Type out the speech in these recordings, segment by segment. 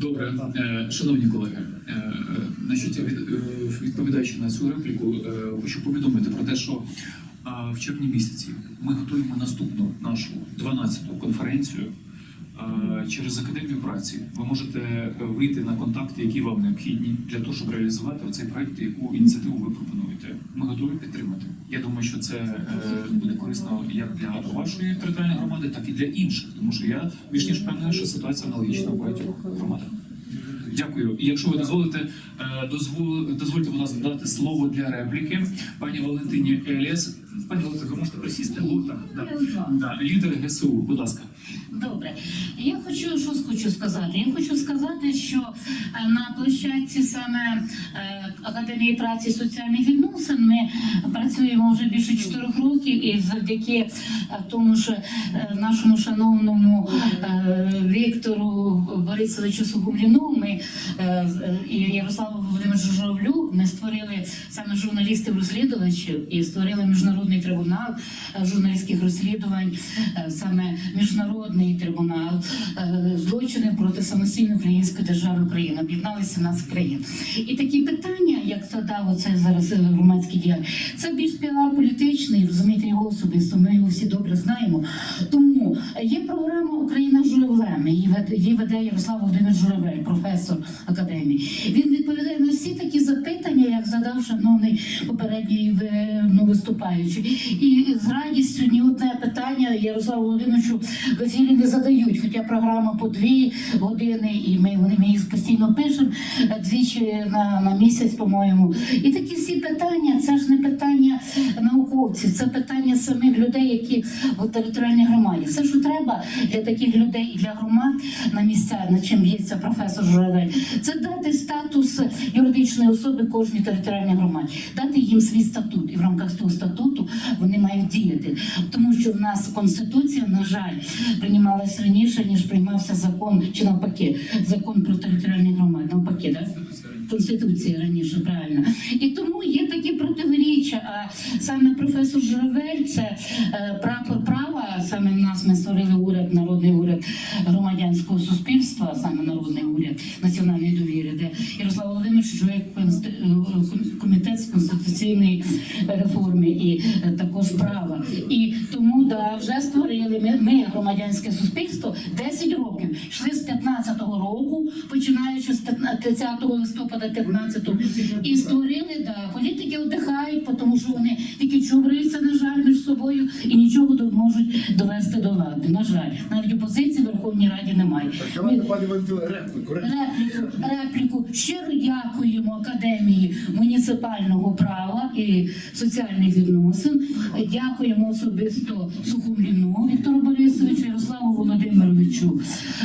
Добре, Е, шановні колеги, на е, значить, е, відповідаючи на цю репліку, хочу повідомити про те, що в червні місяці ми готуємо наступну нашу 12-ту конференцію через академію праці. Ви можете е, вийти на контакти, які вам необхідні для того, щоб реалізувати цей проект, яку ініціативу ви пропонуєте. Ми готові підтримати. Я думаю, що це е, буде корисно як для вашої територіальної громади, так і для інших, тому що я більш ніж впевнений, що ситуація аналогічна в багатьох громадах. Дякую. І якщо ви дозволите, е, дозвол, дозвольте, будь ласка, дати слово для репліки пані Валентині Еліас. Пані ви можете присісти? Так, да, да, лідер ГСУ, будь ласка. Добре, я хочу що хочу сказати. Я хочу сказати, що е, на площадці саме е, Академії праці і соціальних відносин ми працюємо вже більше чотирьох років, і завдяки е, тому, що нашому шановному Віктору Борисовичу Сугумліну ми і Ярославу Володимировичу Журавлю ми створили саме журналістів розслідувачів і створили міжнародний трибунал е, журналістських розслідувань, е, саме міжнародний трибунал е, злочини проти самостійної української держави України. Об'єдналися нас країн. І такі питання, як задав оце зараз громадський діяль, це більш піар політичний, розумієте, його особисто. Ми його всі добре знаємо. Тому є програма Україна журавлем. Її веде Ярослав Володимир Журавель, професор академії. Він відповідає на всі такі запитання, як задав шановний попередній е, ну, виступаючий. І з радістю ні одне питання Ярославу Володимировичу в ефірі не задають. Хоча програма по дві години, і ми, вони- ми їх постійно пишемо двічі на, на місяць, по-моєму. І такі всі питання, це ж не питання науковців, це питання самих людей, які в територіальній громаді. Все, що треба для таких людей і для громад на місцях, над чим б'ється професор Журавель, це дати статус юридичної особи кожній територіальній громаді, дати їм свій статут. І в рамках того статуту вони мають діяти. Тому що в нас конституція, на жаль, приймалася раніше, ніж приймався закон, чи навпаки, закон про територіальні громади. Навпаки, так? Конституції раніше, правильно. І тому є такі протиріччя. А саме професор Журавель це е, прапор права. Саме в нас ми створили уряд, народний уряд громадянського суспільства, саме народний уряд національної довіри, Володимирович конст- е, комітет з конституційної реформи і е, також права. І тому да, вже створили ми, ми громадянське суспільство 10 років. Йшли з 15-го року, починаючи з 30 листопада 15-го, і створили, да, політики вдихають, тому що вони тільки чубраються, на жаль, собою і нічого не можуть довести до лади. На жаль, навіть опозиції в Верховній Раді немає. Репліку. репліку. Репліку, репліку. Щиро дякуємо Академії муніципального права і соціальних відносин. Дякуємо особисто Сухомліну Віктору Борисовичу, Ярославу Володимировичу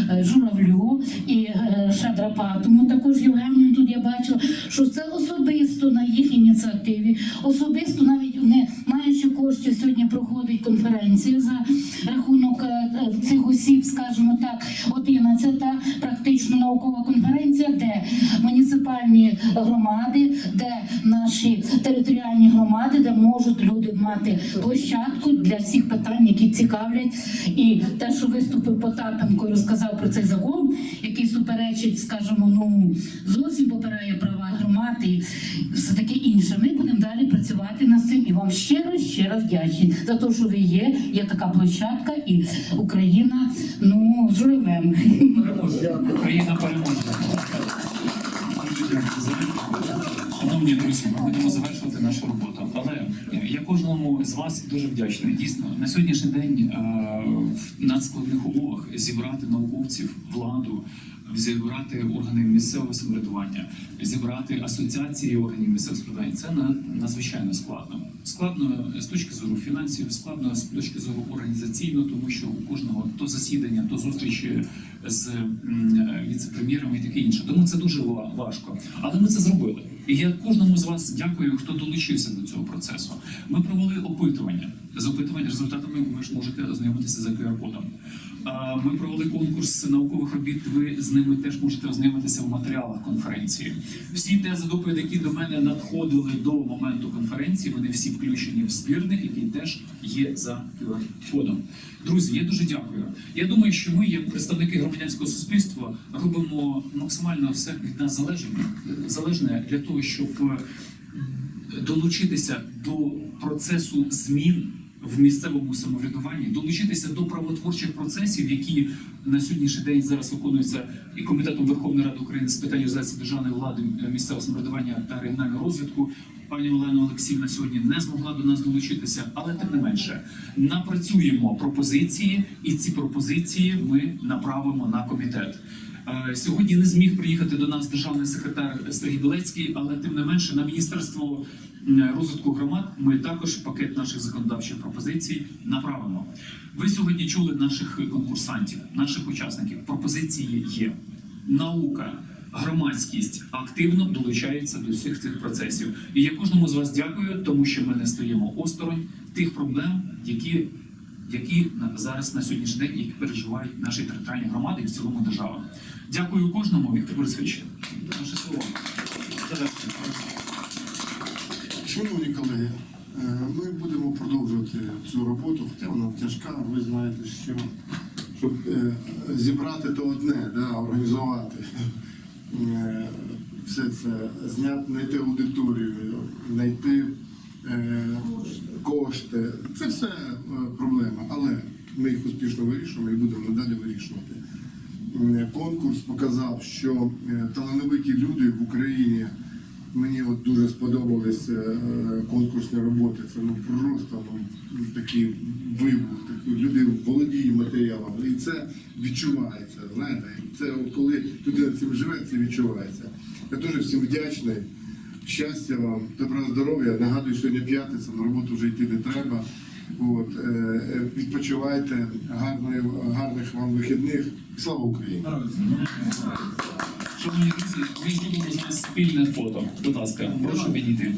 е, Журавлю і е, Шадрапатому. Також Євгенію тут я бачила, що це особисто на їх ініціативі, особисто навіть не коштів сьогодні проходить конференція за рахунок е, е, цих осіб, скажімо так, 11-та практично наукова конференція, де муніципальні громади, де наші територіальні громади, де можуть люди мати площадку для всіх питань, які цікавлять. І те, що виступив Потапенко і розказав про цей закон, який суперечить, скажімо, ну зовсім попирає права і все таке інше. Ми будемо далі працювати над цим і вам щиро щиро вдячні за те, що ви є. Є така площадка, і Україна ну живемо. Україна переможе. Шановні друзі, ми будемо завершувати нашу роботу. Але я кожному з вас дуже вдячний. Дійсно, на сьогоднішній день е, в надскладних умовах зібрати науковців, владу, зібрати органи місцевого самоврядування, зібрати асоціації органів місцевого самоврядування це на- надзвичайно складно. Складно з точки зору фінансів, складно з точки зору організаційно, тому що у кожного то засідання, то зустрічі з віце-прем'єрами і таке інше. Тому це дуже важко. Але ми це зробили. І я кожному з вас дякую, хто долучився до цього процесу. Ми провели опитування. З опитувань результатами ви ж можете ознайомитися за QR-кодом. Ми провели конкурс наукових робіт. Ви з ними теж можете ознайомитися в матеріалах конференції. Всі тези доповіді, які до мене надходили до моменту конференції, вони всі включені в збірник, який теж є за QR-кодом. Друзі, я дуже дякую. Я думаю, що ми, як представники громадянського суспільства, робимо максимально все від нас залежне, для того, щоб долучитися до процесу змін в місцевому самоврядуванні, долучитися до правотворчих процесів, які на сьогоднішній день зараз виконуються і комітетом Верховної Ради України з питань реалізації державної влади, е, місцевого самоврядування та регіонального розвитку. Пані Олена Олексіївна сьогодні не змогла до нас долучитися, але тим не менше напрацюємо пропозиції, і ці пропозиції ми направимо на комітет. Сьогодні не зміг приїхати до нас державний секретар Сергій Білецький, але тим не менше на міністерство розвитку громад ми також пакет наших законодавчих пропозицій направимо. Ви сьогодні чули наших конкурсантів, наших учасників. Пропозиції є. Наука, громадськість активно долучається до всіх цих процесів. І я кожному з вас дякую, тому що ми не стоїмо осторонь тих проблем, які які зараз на сьогоднішній день які переживають наші територіальні громади і в цілому держава. Дякую кожному, Віктор Борисович. Слово. Шановні колеги, е, ми будемо продовжувати цю роботу, хоча вона тяжка, ви знаєте, що щоб е, зібрати то одне, да, організувати е, все це, зняти, знайти аудиторію, знайти кошти. Це все проблема, але ми їх успішно вирішуємо і будемо надалі вирішувати. М, Конкурс показав, що е, талановиті люди в Україні. Мені от дуже сподобались е, конкурсні роботи. Це ну просто ну, такий вибух. Такі люди володіють матеріалом. І це відчувається. Знаєте, це коли людина цим живе, це відчувається. Я дуже всім вдячний. Щастя вам, добра здоров'я. Нагадую, сьогодні п'ятниця, на роботу вже йти не треба. От, е, е, відпочивайте, гарної, гарних вам вихідних. Слава Україні! Шановні друзі, ми зробимо з вас спільне фото. Будь ласка, прошу підійти.